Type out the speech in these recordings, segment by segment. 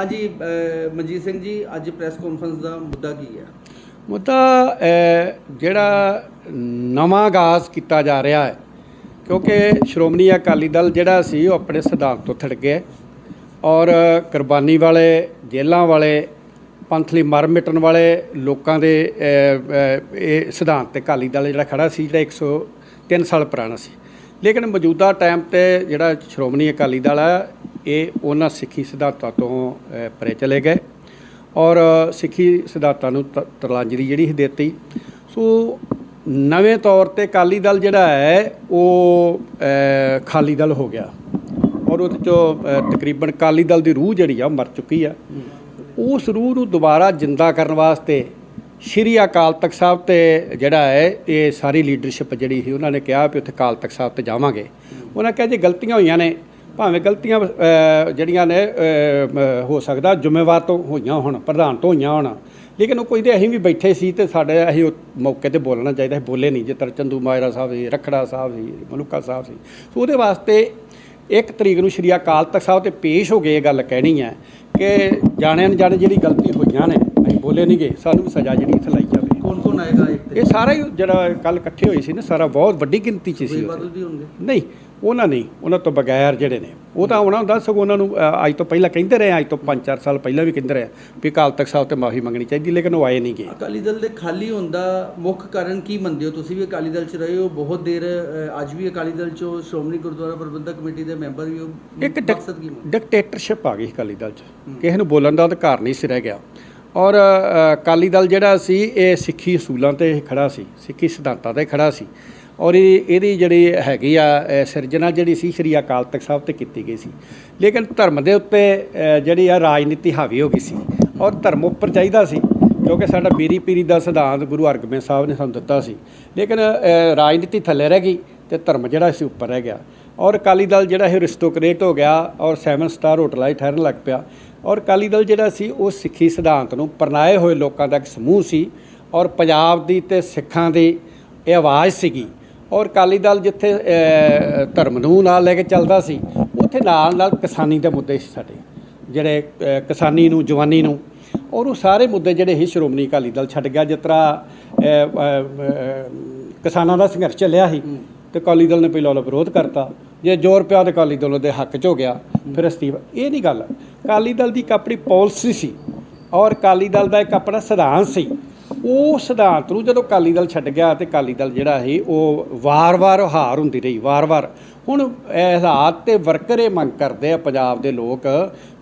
ਹਾਂਜੀ ਮਨਜੀਤ ਸਿੰਘ ਜੀ, ਅੱਜ press conference ਦਾ ਮੁੱਦਾ ਕੀ ਹੈ? ਮੁੱਦਾ ਜਿਹੜਾ ਨਵਾਂ ਆਗਾਜ਼ ਕੀਤਾ ਜਾ ਰਿਹਾ ਹੈ, ਕਿਉਂਕਿ ਸ਼੍ਰੋਮਣੀ ਅਕਾਲੀ ਦਲ ਜਿਹੜਾ ਸੀ, ਉਹ ਆਪਣੇ ਸਿਧਾਂਤ ਤੋਂ ਥੜ ਗਿਆ ਔਰ ਕੁਰਬਾਨੀ ਵਾਲੇ, ਜੇਲ੍ਹਾਂ ਵਾਲੇ ਪੰਥਲੀ ਮਰ ਮਿਟਣ ਵਾਲੇ ਲੋਕਾਂ ਦੇ ਇਹ ਸਿਧਾਂਤ ਤੇ ਅਕਾਲੀ ਦਲ ਜਿਹੜਾ ਖੜਾ ਸੀ, ਜਿਹੜਾ 103 ਸਾਲ ਪੁਰਾਣਾ ਸੀ। ਲੇਕਿਨ ਮੌਜੂਦਾ ਟਾਈਮ ਤੇ ਜਿਹੜਾ ਸ਼੍ਰੋਮਣੀ ਅਕਾਲੀ ਦਲ ਹੈ ਇਹ ਉਹਨਾਂ ਸਿੱਖੀ ਸਿਧਾਂਤਾਂ ਤੋਂ ਪਰੇ ਚਲੇ ਗਏ ਔਰ ਸਿੱਖੀ ਸਿਧਾਂਤਾਂ ਨੂੰ ਤ- ਤਰਲਾਂਜਲੀ ਜਿਹੜੀ ਸੀ ਦਿੱਤੀ। ਸੋ ਨਵੇਂ ਤੌਰ ਤੇ ਅਕਾਲੀ ਦਲ ਜਿਹੜਾ ਹੈ, ਉਹ ਖਾਲੀ ਦਲ ਹੋ ਗਿਆ ਔਰ ਉਹਦੇ ਚੋਂ ਤਕਰੀਬਨ ਅਕਾਲੀ ਦਲ ਦੀ ਰੂਹ ਜਿਹੜੀ ਆ, ਉਹ ਮਰ ਚੁੱਕੀ ਆ। ਉਸ ਰੂਹ ਨੂੰ ਦੁਬਾਰਾ ਜਿੰਦਾ ਕਰਨ ਵਾਸਤੇ ਸ਼੍ਰੀ ਅਕਾਲ ਤਖਤ ਸਾਹਿਬ ਤੇ ਜਿਹੜਾ ਹੈ, ਇਹ ਸਾਰੀ ਲੀਡਰਸ਼ਿਪ ਜਿਹੜੀ ਸੀ, ਉਹਨਾਂ ਨੇ ਕਿਹਾ ਵੀ ਉੱਥੇ ਅਕਾਲ ਤਖਤ ਸਾਹਿਬ ਤੇ ਜਾਵਾਂਗੇ। ਉਹਨਾਂ ਕਿਹਾ ਜੇ ਗਲਤੀਆਂ ਹੋਈਆਂ ਨੇ ਭਾਵੇਂ ਗਲਤੀਆਂ ਜਿਹੜੀਆਂ ਨੇ ਹੋ ਸਕਦਾ ਜ਼ਿੰਮੇਵਾਰ ਤੋਂ ਹੋਈਆਂ ਹੋਣ ਪ੍ਰਧਾਨ ਤੋਂ ਹੋਈਆਂ ਹੋਣ। ਲੇਕਿਨ ਉਹ ਕੋਈ ਤੇ ਅਸੀਂ ਵੀ ਬੈਠੇ ਸੀ ਤੇ ਸਾਡੇ ਅਸੀਂ ਉਹ ਮੌਕੇ ਤੇ ਬੋਲਣਾ ਚਾਹੀਦਾ ਸੀ ਬੋਲੇ ਨਹੀਂ। ਜਿਸ ਤਰ੍ਹਾਂ ਚੰਦੂ ਮਾਜਰਾ ਸਾਹਿਬ ਸੀ ਰਖੜਾ ਸਾਹਿਬ ਸੀ ਮਲੂਕਾ ਸਾਹਿਬ ਸੀ। ਸੋ ਉਹਦੇ ਵਾਸਤੇ ਇੱਕ ਤਰੀਕ ਨੂੰ ਸ਼੍ਰੀ ਅਕਾਲ ਤਖਤ ਸਾਹਿਬ ਤੇ ਪੇਸ਼ ਹੋ ਕੇ ਇਹ ਗੱਲ ਕਹਿਣੀ ਹੈ ਕਿ ਜਾਣੇ ਅਣਜਾਣੇ ਜਿਹੜੀ ਗਲਤੀ ਹੋਈਆਂ ਨੇ ਅਸੀਂ ਬੋਲੇ ਨਹੀਂ ਗਏ ਸਾਨੂੰ ਵੀ ਸਜ਼ਾ ਜਿਹੜੀ ਇੱਥੇ ਲਾਈ ਜਾਵੇ। ਕੌਣ ਕੌਣ ਆਏਗਾ ਇਹ ਸਾਰਾ ਹੀ ਜਿਹੜਾ ਕੱਲ ਇਕੱਠੇ ਹੋਏ ਸੀ ਨਾ ਸਾਰਾ ਬਹੁਤ ਵੱਡੀ ਗਿਣਤੀ 'ਚ ਸੀ ਨਹੀਂ ਉਹਨਾਂ ਨਹੀਂ ਉਹਨਾਂ ਤੋਂ ਬਗੈਰ ਜਿਹੜੇ ਨੇ। ਉਹ ਤਾਂ ਆਉਣਾ ਹੁੰਦਾ ਸਗੋਂ ਉਹਨਾਂ ਨੂੰ ਅੱਜ ਤੋਂ ਪਹਿਲਾਂ ਕਹਿੰਦੇ ਰਹੇ ਅੱਜ ਤੋਂ 5-4 ਸਾਲ ਪਹਿਲਾਂ ਵੀ ਕਹਿੰਦੇ ਰਹੇ ਵੀ ਅਕਾਲ ਤਖਤ ਸਾਹਿਬ ਤੇ ਮਾਫੀ ਮੰਗਣੀ ਚਾਹੀਦੀ ਲੇਕਿਨ ਉਹ ਆਏ ਨਹੀਂ ਗਏ। ਅਕਾਲੀ ਦਲ ਦੇ ਖਾਲੀ ਹੋਣ ਦਾ ਮੁੱਖ ਕਾਰਨ ਕੀ ਮੰਨਦੇ ਹੋ ਤੁਸੀਂ ਵੀ ਅਕਾਲੀ ਦਲ ਚ ਰਹੇ ਹੋ? ਬਹੁਤ ਦੇਰ ਅੱਜ ਵੀ ਅਕਾਲੀ ਦਲ ਚੋਂ ਸ਼੍ਰੋਮਣੀ ਗੁਰਦੁਆਰਾ ਪ੍ਰਬੰਧਕ ਕਮੇਟੀ ਦੇ ਮੈਂਬਰ ਵੀ ਹੋ। ਇੱਕ ਡਿਕਟੇਟਰਸ਼ਿਪ ਆ ਗਈ ਅਕਾਲੀ ਦਲ 'ਚ। ਕਿਸੇ ਨੂੰ ਬੋਲਣ ਦਾ ਅਧਿਕਾਰ ਨਹੀਂ ਸੀ ਰਹਿ ਗਿਆ। ਔਰ ਅਕਾਲੀ ਦਲ ਜਿਹੜਾ ਸੀ ਇਹ ਸਿੱਖੀ ਅਸੂਲਾਂ ਤੇ ਖੜਾ ਸੀ ਸਿੱਖੀ ਸਿਧਾਂਤਾਂ ਤੇ ਖੜਾ ਸੀ। ਔਰ ਇਹ, ਇਹਦੀ ਜਿਹੜੀ ਹੈਗੀ ਆ ਸਿਰਜਣਾ ਜਿਹੜੀ ਸੀ, ਸ਼੍ਰੀ ਅਕਾਲ ਤਖਤ ਸਾਹਿਬ ਤੇ ਕੀਤੀ ਗਈ ਸੀ। ਲੇਕਿਨ ਧਰਮ ਦੇ ਉੱਤੇ ਜਿਹੜੀ ਆ ਰਾਜਨੀਤੀ ਹਾਵੀ ਹੋ ਗਈ ਸੀ ਔਰ ਧਰਮ ਉੱਪਰ ਚਾਹੀਦਾ ਸੀ, ਕਿਉਂਕਿ ਸਾਡਾ ਬੀਰੀ ਪੀਰੀ ਦਾ ਸਿਧਾਂਤ ਗੁਰੂ ਹਰਗੋਬਿੰਦ ਸਾਹਿਬ ਨੇ ਸਾਨੂੰ ਦਿੱਤਾ ਸੀ। ਲੇਕਿਨ ਰਾਜਨੀਤੀ ਥੱਲੇ ਰਹਿ ਗਈ ਤੇ ਧਰਮ ਜਿਹੜਾ ਸੀ ਉੱਪਰ ਰਹਿ ਗਿਆ। ਔਰ ਅਕਾਲੀ ਦਲ ਜਿਹੜਾ ਇਹ ਰਿਸਟੋਕਰੇਟ ਹੋ ਗਿਆ ਔਰ 7 ਸਟਾਰ ਹੋਟਲਾਂ 'ਚ ਠਹਿਰਨ ਲੱਗ ਪਿਆ। ਔਰ ਅਕਾਲੀ ਦਲ ਜਿਹੜਾ ਸੀ, ਉਹ ਸਿੱਖੀ ਸਿਧਾਂਤ ਨੂੰ ਪਰਨਾਏ ਹੋਏ ਲੋਕਾਂ ਦਾ ਇੱਕ ਸਮੂਹ ਸੀ ਔਰ ਪੰਜਾਬ ਦੀ ਤੇ ਸਿੱਖਾਂ ਦੀ ਇਹ ਆਵਾਜ਼ ਸੀਗੀ ਔਰ ਅਕਾਲੀ ਦਲ ਜਿੱਥੇ ਧਰਮ ਨੂੰ ਨਾਲ ਲੈ ਕੇ ਚੱਲਦਾ ਸੀ ਉੱਥੇ ਨਾਲ ਨਾਲ ਕਿਸਾਨੀ ਦੇ ਮੁੱਦੇ ਸੀ ਸਾਡੇ। ਜਿਹੜੇ ਕਿਸਾਨੀ ਨੂੰ ਜਵਾਨੀ ਨੂੰ ਔਰ ਉਹ ਸਾਰੇ ਮੁੱਦੇ ਜਿਹੜੇ ਸੀ ਸ਼੍ਰੋਮਣੀ ਅਕਾਲੀ ਦਲ ਛੱਡ ਗਿਆ। ਜਿਸ ਤਰ੍ਹਾਂ ਕਿਸਾਨਾਂ ਦਾ ਸੰਘਰਸ਼ ਚੱਲਿਆ ਸੀ ਤੇ ਅਕਾਲੀ ਦਲ ਨੇ ਪਹਿਲਾਂ ਉਹਦਾ ਵਿਰੋਧ ਕਰਤਾ। ਜੇ ਜ਼ੋਰ ਪਿਆ ਤੇ ਅਕਾਲੀ ਦਲ ਉਹਦੇ ਹੱਕ 'ਚ ਹੋ ਗਿਆ। ਫਿਰ ਅਸਤੀਫਾ ਇਹ ਨਹੀਂ ਗੱਲ। ਅਕਾਲੀ ਦਲ ਦੀ ਇੱਕ ਆਪਣੀ ਪਾਲਿਸੀ ਸੀ ਔਰ ਅਕਾਲੀ ਦਲ ਦਾ ਇੱਕ ਆਪਣਾ ਸਿਧਾਂਤ ਸੀ ਉਹ ਸਿਧਾਂਤ ਨੂੰ ਜਦੋਂ ਅਕਾਲੀ ਦਲ ਛੱਡ ਗਿਆ ਤੇ ਅਕਾਲੀ ਦਲ ਜਿਹੜਾ ਸੀ, ਉਹ ਵਾਰ-ਵਾਰ ਹਾਰ ਹੁੰਦੀ ਰਹੀ, ਵਾਰ-ਵਾਰ। ਹੁਣ ਇਹ ਹਾਲਾਤ ਤੇ ਵਰਕਰ ਇਹ ਮੰਗ ਕਰਦੇ ਆ ਪੰਜਾਬ ਦੇ ਲੋਕ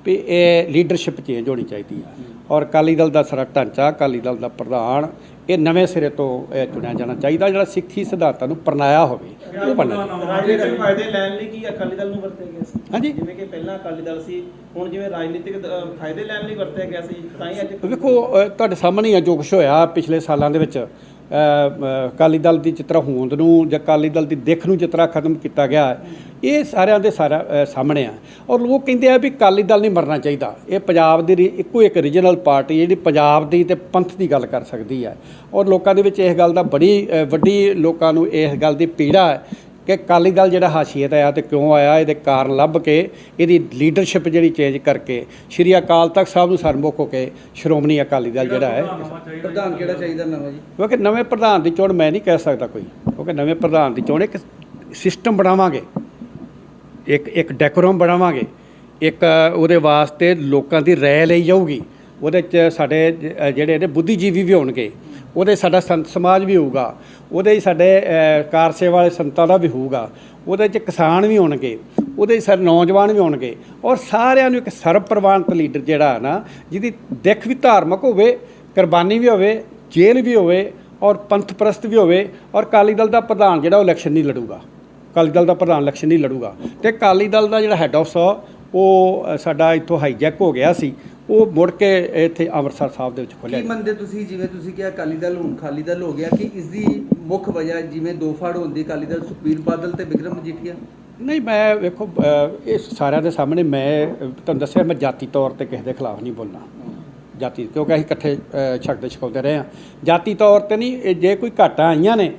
ਵੀ ਇਹ ਲੀਡਰਸ਼ਿਪ ਚੇਂਜ ਹੋਣੀ ਚਾਹੀਦੀ ਆ। ਔਰ ਅਕਾਲੀ ਦਲ ਦਾ ਸਾਰਾ ਢਾਂਚਾ, ਅਕਾਲੀ ਦਲ ਦਾ ਪ੍ਰਧਾਨ ਇਹ ਨਵੇਂ ਸਿਰੇ ਤੋਂ ਇਹ ਚੁਣਿਆ ਜਾਣਾ ਚਾਹੀਦਾ ਜਿਹੜਾ ਸਿੱਖੀ ਸਿਧਾਂਤਾਂ ਨੂੰ ਪਰਨਾਇਆ ਹੋਵੇ ਉਹ ਬਣਨਾ। ਰਾਜਨੀਤਿਕ ਫਾਇਦੇ ਲੈਣ ਲਈ ਕੀ ਅਕਾਲੀ ਦਲ ਨੂੰ ਵਰਤਿਆ ਗਿਆ ਸੀ ਹਾਂਜੀ। ਜਿਵੇਂ ਕਿ ਪਹਿਲਾਂ ਅਕਾਲੀ ਦਲ ਸੀ ਹੁਣ ਜਿਵੇਂ ਰਾਜਨੀਤਿਕ ਫਾਇਦੇ ਲੈਣ ਲਈ ਵਰਤਿਆ ਗਿਆ ਸੀ ਤਾਂ ਹੀ ਅੱਜ ਵੇਖੋ ਤੁਹਾਡੇ ਸਾਹਮਣੇ ਆ ਜੋ ਹੋਇਆ ਪਿਛਲੇ ਸਾਲਾਂ ਦੇ ਵਿੱਚ ਅਕਾਲੀ ਦਲ ਦੀ ਚਿੱਤਰਾ ਹੋਂਦ ਨੂੰ ਜਾਂ ਅਕਾਲੀ ਦਲ ਦੀ ਦਿੱਖ ਨੂੰ ਚਿੱਤਰਾ ਖਤਮ ਕੀਤਾ ਗਿਆ ਇਹ ਸਾਰਿਆਂ ਦੇ ਸਾਰਾ ਸਾਹਮਣੇ ਆ। ਔਰ ਲੋਕ ਕਹਿੰਦੇ ਆ ਵੀ ਅਕਾਲੀ ਦਲ ਨਹੀਂ ਮਰਨਾ ਚਾਹੀਦਾ। ਇਹ ਪੰਜਾਬ ਦੀ ਰੀ- ਇੱਕੋ ਇੱਕ ਰੀਜਨਲ ਪਾਰਟੀ ਜਿਹੜੀ ਪੰਜਾਬ ਦੀ ਤੇ ਪੰਥ ਦੀ ਗੱਲ ਕਰ ਸਕਦੀ ਹੈ। ਔਰ ਲੋਕਾਂ ਦੇ ਵਿੱਚ ਇਸ ਗੱਲ ਦਾ ਬੜੀ ਵੱਡੀ ਲੋਕਾਂ ਨੂੰ ਇਸ ਗੱਲ ਦੀ ਪੀੜਾ ਹੈ ਕਿ ਅਕਾਲੀ ਦਲ ਜਿਹੜਾ ਹਾਸ਼ੀਏ ਤੇ ਆਇਆ ਤੇ ਕਿਉਂ ਆਇਆ ਇਹਦੇ ਕਾਰਨ ਲੱਭ ਕੇ ਇਹਦੀ ਲੀਡਰਸ਼ਿਪ ਜਿਹੜੀ ਚੇਂਜ ਕਰਕੇ ਸ਼੍ਰੀ ਅਕਾਲ ਤਖਤ ਸਾਹਿਬ ਨੂੰ ਸਰਮੁਖ ਹੋ ਕੇ ਸ਼੍ਰੋਮਣੀ ਅਕਾਲੀ ਦਲ ਜਿਹੜਾ ਹੈ। ਪ੍ਰਧਾਨ ਕਿਹੜਾ ਚਾਹੀਦਾ ਨਵਾਂ ਜੀ? ਕਿਉਂਕਿ ਨਵੇਂ ਪ੍ਰਧਾਨ ਦੀ ਚੋਣ ਮੈਂ ਨਹੀਂ ਕਹਿ ਸਕਦਾ ਕੋਈ। ਕਿਉਂਕਿ ਨਵੇਂ ਪ੍ਰਧਾਨ ਦੀ ਚੋਣ ਇੱਕ ਸਿਸਟਮ ਬਣਾਵਾਂਗੇ। ਇੱਕ ਇੱਕ ਡੈਕੋਰਮ ਬਣਾਵਾਂਗੇ। ਇੱਕ ਉਹਦੇ ਵਾਸਤੇ ਲੋਕਾਂ ਦੀ ਰਾਏ ਲਈ ਜਾਊਗੀ। ਉਹਦੇ ਚ ਸਾਡੇ ਜਿਹੜੇ ਨੇ ਬੁੱਧੀਜੀਵੀ ਵੀ ਹੋਣਗੇ। ਉਹਦੇ ਸਾਡਾ ਸੰਤ ਸਮਾਜ ਵੀ ਹੋਊਗਾ, ਉਹਦੇ 'ਚ ਸਾਡੇ ਕਾਰ ਸੇਵਾ ਵਾਲੇ ਸੰਤਾਂ ਦਾ ਵੀ ਹੋਊਗਾ, ਉਹਦੇ 'ਚ ਕਿਸਾਨ ਵੀ ਹੋਣਗੇ, ਉਹਦੇ 'ਚ ਸਾਰੇ ਨੌਜਵਾਨ ਵੀ ਹੋਣਗੇ ਔਰ ਸਾਰਿਆਂ ਨੂੰ ਇੱਕ ਸਰਬਪ੍ਰਵਾਨਿਤ ਲੀਡਰ ਜਿਹੜਾ ਹੈ ਨਾ, ਜਿਹਦੀ ਦਿੱਖ ਵੀ ਧਾਰਮਿਕ ਹੋਵੇ, ਕੁਰਬਾਨੀ ਵੀ ਹੋਵੇ, ਜੇਲ੍ਹ ਵੀ ਹੋਵੇ ਔਰ ਪੰਥ ਪ੍ਰਸਤ ਵੀ ਹੋਵੇ ਔਰ ਅਕਾਲੀ ਦਲ ਦਾ ਪ੍ਰਧਾਨ ਜਿਹੜਾ ਉਹ ਇਲੈਕਸ਼ਨ ਨਹੀਂ ਲੜੂਗਾ, ਅਕਾਲੀ ਦਲ ਦਾ ਪ੍ਰਧਾਨ ਇਲੈਕਸ਼ਨ ਨਹੀਂ ਲੜੂਗਾ ਤੇ ਅਕਾਲੀ ਦਲ ਦਾ ਜਿਹੜਾ ਹੈੱਡ ਆਫ ਉਹ ਸਾਡਾ ਇੱਥੋਂ ਹਾਈਜੈਕ ਹੋ ਗਿਆ ਸੀ ਉਹ ਮੁੜ ਕੇ ਇੱਥੇ ਅੰਮ੍ਰਿਤਸਰ ਸਾਹਿਬ ਦੇ ਵਿੱਚ ਖੋਲ੍ਹਿਆ ਕੀ ਮੰਨਦੇ ਤੁਸੀਂ ਜਿਵੇਂ ਤੁਸੀਂ ਕਿਹਾ ਅਕਾਲੀ ਦਲ ਹੁਣ ਖਾਲੀ ਦਲ ਹੋ ਗਿਆ ਕਿ ਇਸ ਦੀ ਮੁੱਖ ਵਜ੍ਹਾ ਜਿਵੇਂ ਦੋ ਫਾੜ ਹੁੰਦੀ ਅਕਾਲੀ ਦਲ ਸੁਖਬੀਰ ਬਾਦਲ ਤੇ ਵਿਕਰਮ ਮਜੀਠੀਆ? ਨਹੀਂ ਮੈਂ ਵੇਖੋ ਇਹ ਸਾਰਿਆਂ ਦੇ ਸਾਹਮਣੇ ਮੈਂ ਤੁਹਾਨੂੰ ਦੱਸਿਆ ਮੈਂ ਜਾਤੀ ਤੌਰ ਤੇ ਕਿਸੇ ਦੇ ਖਿਲਾਫ ਨਹੀਂ ਬੋਲਣਾ। ਜਾਤੀ ਕਿਉਂਕਿ ਅਸੀਂ ਇਕੱਠੇ ਛਕਦੇ ਛਕਾਉਂਦੇ ਰਹੇ ਹਾਂ। ਜਾਤੀ ਤੌਰ ਤੇ ਨਹੀਂ ਜੇ ਕੋਈ ਘਾਟਾਂ ਆਈਆਂ ਨੇ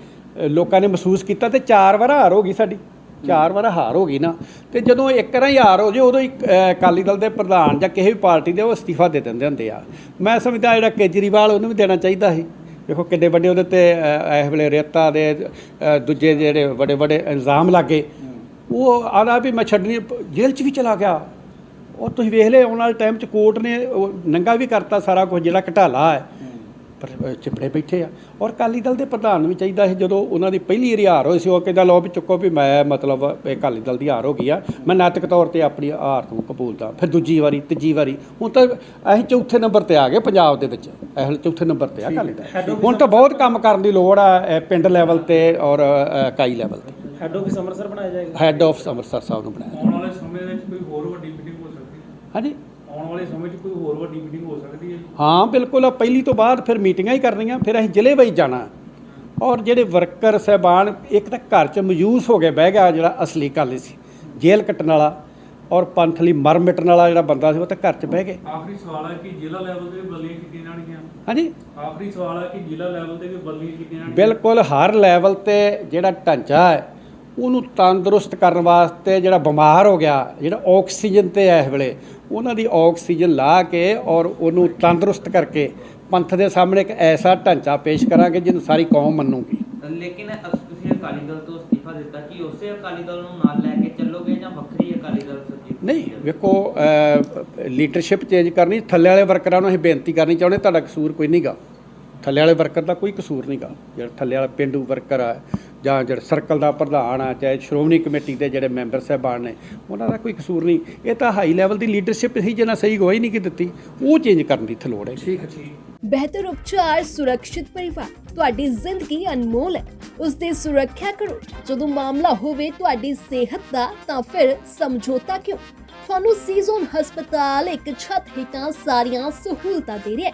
ਲੋਕਾਂ ਨੇ ਮਹਿਸੂਸ ਕੀਤਾ ਤੇ ਚਾਰ ਵਾਰ ਹਾਰ ਹੋ ਗਈ ਸਾਡੀ। ਚਾਰ ਵਾਰ ਹਾਰ ਹੋ ਗਈ ਨਾ, ਤੇ ਜਦੋਂ ਇੱਕ ਵਾਰ ਹੀ ਹਾਰ ਹੋ ਜੇ, ਉਦੋਂ ਹੀ ਅਕਾਲੀ ਦਲ ਦੇ ਪ੍ਰਧਾਨ ਜਾਂ ਕਿਸੇ ਵੀ ਪਾਰਟੀ ਦੇ ਉਹ ਅਸਤੀਫਾ ਦੇ ਦਿੰਦੇ ਹੁੰਦੇ ਆ। ਮੈਂ ਸਮਝਦਾ ਜਿਹੜਾ ਕੇਜਰੀਵਾਲ, ਉਹਨੂੰ ਵੀ ਦੇਣਾ ਚਾਹੀਦਾ ਸੀ। ਦੇਖੋ ਕਿੰਨੇ ਵੱਡੇ ਉਹਦੇ ਤੇ ਇਸ ਵੇਲੇ ਰੇਤਾ ਦੇ ਦੂਜੇ ਜਿਹੜੇ ਵੱਡੇ ਵੱਡੇ ਇਲਜ਼ਾਮ ਲੱਗੇ, ਉਹ ਆਦਾ ਵੀ ਮੈਂ ਛੱਡਣੀ, ਜੇਲ੍ਹ 'ਚ ਵੀ ਚਲਾ ਗਿਆ। ਉਹ ਤੁਸੀਂ ਵੇਖ ਲਿਆ ਆਉਣ ਵਾਲੇ ਟਾਈਮ 'ਚ ਕੋਰਟ ਨੇ ਉਹ ਨੰਗਾ ਵੀ ਕਰਤਾ ਸਾਰਾ ਕੁਝ, ਜਿਹੜਾ ਘਟਾਲਾ ਹੈ। ਚਿਪੜੇ ਬੈਠੇ ਆ। ਔਰ ਅਕਾਲੀ ਦਲ ਦੇ ਪ੍ਰਧਾਨ ਨੂੰ ਵੀ ਚਾਹੀਦਾ ਸੀ ਜਦੋਂ ਉਹਨਾਂ ਦੀ ਪਹਿਲੀ ਵਾਰੀ ਹਾਰ ਹੋਈ ਸੀ ਉਹ ਕਹਿੰਦਾ ਲਓ ਵੀ ਚੁੱਕੋ ਵੀ ਮੈਂ ਮਤਲਬ ਇਹ ਅਕਾਲੀ ਦਲ ਦੀ ਹਾਰ ਹੋ ਗਈ ਆ। ਮੈਂ ਨੈਤਿਕ ਤੌਰ ਤੇ ਆਪਣੀ ਹਾਰ ਨੂੰ ਕਬੂਲਦਾ ਫਿਰ ਦੂਜੀ ਵਾਰੀ ਤੀਜੀ ਵਾਰੀ ਹੁਣ ਤਾਂ ਅਸੀਂ ਚੌਥੇ ਨੰਬਰ ਤੇ ਆ ਗਏ ਪੰਜਾਬ ਦੇ ਵਿੱਚ। ਇਹ ਚੌਥੇ ਨੰਬਰ ਤੇ ਆ ਅਕਾਲੀ ਦਲ। ਹੁਣ ਤਾਂ ਬਹੁਤ ਕੰਮ ਕਰਨ ਦੀ ਲੋੜ ਆ ਪਿੰਡ ਲੈਵਲ ਤੇ ਔਰ ਇਕਾਈ ਲੈਵਲ ਤੇ। ਹੈੱਡ ਆਫਿਸ ਅੰਮ੍ਰਿਤਸਰ ਬਣਾਇਆ ਜਾਏਗਾ? ਹੈੱਡ ਆਫ ਅੰਮ੍ਰਿਤਸਰ ਸਾਹਿਬ ਨੂੰ ਬਣਾਇਆ ਆਉਣ ਵਾਲੇ ਸਮੇਂ ਵਿੱਚ ਕੋਈ ਹੋਰ ਵੱਡੀ ਮੀਟਿੰਗ ਹੋ ਸਕਦੀ ਹੈ? ਹਾਂਜੀ? ਆਉਣ ਵਾਲੇ ਸਮੇਂ 'ਚ ਕੋਈ ਹੋਰ ਵੱਡੀ ਮੀਟਿੰਗ ਹੋ ਸਕਦੀ ਹੈ? ਜੀ ਹਾਂ ਬਿਲਕੁਲ। ਆ ਪਹਿਲੀ ਤੋਂ ਬਾਅਦ ਫਿਰ ਮੀਟਿੰਗਾਂ ਹੀ ਕਰਨੀਆਂ ਫਿਰ ਅਸੀਂ ਜ਼ਿਲ੍ਹੇ ਵਾਈ ਜਾਣਾ। ਔਰ ਜਿਹੜੇ ਵਰਕਰ ਸਹਿਬਾਨ ਇੱਕ ਤਾਂ ਘਰ 'ਚ ਮਯੂਸ ਹੋ ਕੇ ਬਹਿ ਗਿਆ ਜਿਹੜਾ ਅਸਲੀ ਕਾਲੀ ਸੀ ਜੇਲ੍ਹ ਕੱਟਣ ਵਾਲਾ ਔਰ ਪੰਥ ਲਈ ਮਰ ਮਿਟਣ ਵਾਲਾ ਜਿਹੜਾ ਬੰਦਾ ਸੀ ਉਹ ਤਾਂ ਘਰ 'ਚ ਬਹਿ ਗਏ ਆਖਰੀ ਸਵਾਲ ਹੈ ਕਿ ਜ਼ਿਲ੍ਹਾ ਲੈਵਲ ਤੇ ਵੀ ਬਦਲੀਆਂ ਕੀਤੀਆਂ ਜਾਣਗੀਆਂ? ਹਾਂਜੀ? ਆਖਰੀ ਸਵਾਲ ਹੈ ਕਿ ਜ਼ਿਲ੍ਹਾ ਲੈਵਲ ਤੇ ਵੀ ਬਦਲੀਆਂ ਕੀਤੀਆਂ ਜਾਣਗੀਆਂ? ਬਿਲਕੁਲ ਹਰ ਲੈਵਲ ਤੇ ਜਿਹੜਾ ਢਾਂਚਾ ਹੈ ਉਹਨੂੰ ਤੰਦਰੁਸਤ ਕਰਨ ਵਾਸਤੇ ਜਿਹੜਾ ਬਿਮਾਰ ਹੋ ਗਿਆ ਜਿਹੜਾ ਆਕਸੀਜਨ ਤੇ ਹੈ ਇਸ ਵੇਲੇ ਉਹਨਾਂ ਦੀ ਆਕਸੀਜਨ ਲਾ ਕੇ ਔਰ ਉਹਨੂੰ ਤੰਦਰੁਸਤ ਕਰਕੇ ਪੰਥ ਦੇ ਸਾਹਮਣੇ ਇੱਕ ਐਸਾ ਢਾਂਚਾ ਪੇਸ਼ ਕਰਾਂਗੇ ਜਿਹਨੂੰ ਸਾਰੀ ਕੌਮ ਮੰਨੂਗੀ। ਲੇਕਿਨ ਤੁਸੀਂ ਅਕਾਲੀ ਦਲ ਤੋਂ ਅਸਤੀਫਾ ਦਿੱਤਾ ਕਿ ਉਸੇ ਅਕਾਲੀ ਦਲ ਨੂੰ ਨਾਲ ਲੈ ਕੇ ਚੱਲੋਗੇ ਜਾਂ ਵੱਖਰੀ ਅਕਾਲੀ ਦਲ ਨਹੀਂ ਵੇਖੋ ਲੀਡਰਸ਼ਿਪ ਚੇਂਜ ਕਰਨੀ ਥੱਲੇ ਵਾਲੇ ਵਰਕਰਾਂ ਨੂੰ ਅਸੀਂ ਬੇਨਤੀ ਕਰਨੀ ਚਾਹੁੰਦੇ ਤੁਹਾਡਾ ਕਸੂਰ ਕੋਈ ਨਹੀਂਗਾ ਥੱਲੇ ਵਾਲੇ ਵਰਕਰ ਦਾ ਕੋਈ ਕਸੂਰ ਨਹੀਂਗਾ ਜਿਹੜਾ ਥੱਲੇ ਵਾਲਾ ਪਿੰਡੂ ਵਰਕਰ ਆ ਜਾਂ ਜਿਹੜਾ ਸਰਕਲ ਦਾ ਪ੍ਰਧਾਨ ਆ ਚਾਹੇ ਸ਼੍ਰੋਮਣੀ ਕਮੇਟੀ ਦੇ ਜਿਹੜੇ ਮੈਂਬਰ ਸਾਹਿਬਾਨ ਨੇ ਉਹਨਾਂ ਦਾ ਕੋਈ ਕਸੂਰ ਨਹੀਂ ਇਹ ਤਾਂ ਹਾਈ ਲੈਵਲ ਦੀ ਲੀਡਰਸ਼ਿਪ ਸੀ ਜਿਹਨਾਂ ਸਹੀ ਗਵਾਹੀ ਨਹੀਂ ਕੀ ਦਿੱਤੀ। ਉਹ ਚੇਂਜ ਕਰਨ ਦੀ ਇੱਥੇ ਲੋੜ ਹੈ ਠੀਕ ਹੈ। ਬਿਹਤਰ ਉਪਚਾਰ ਸੁਰੱਖਿਅਤ ਪਰਿਵਾਰ ਤੁਹਾਡੀ ਜ਼ਿੰਦਗੀ ਅਨਮੋਲ ਹੈ। ਉਸ ਦੀ ਸੁਰੱਖਿਆ ਕਰੋ। ਜਦੋਂ ਮਾਮਲਾ ਹੋਵੇ ਤੁਹਾਡੀ ਸਿਹਤ ਦਾ ਤਾਂ ਫਿਰ ਸਮਝੌਤਾ ਕਿਉਂ? ਤੁਹਾਨੂੰ ਸੀਜ਼ਨ ਹਸਪਤਾਲ ਇੱਕ ਛੱਤ ਹੇਠਾਂ ਸਾਰੀਆਂ ਸਹੂਲਤਾਂ ਦੇ ਰਿਹਾ ਹੈ।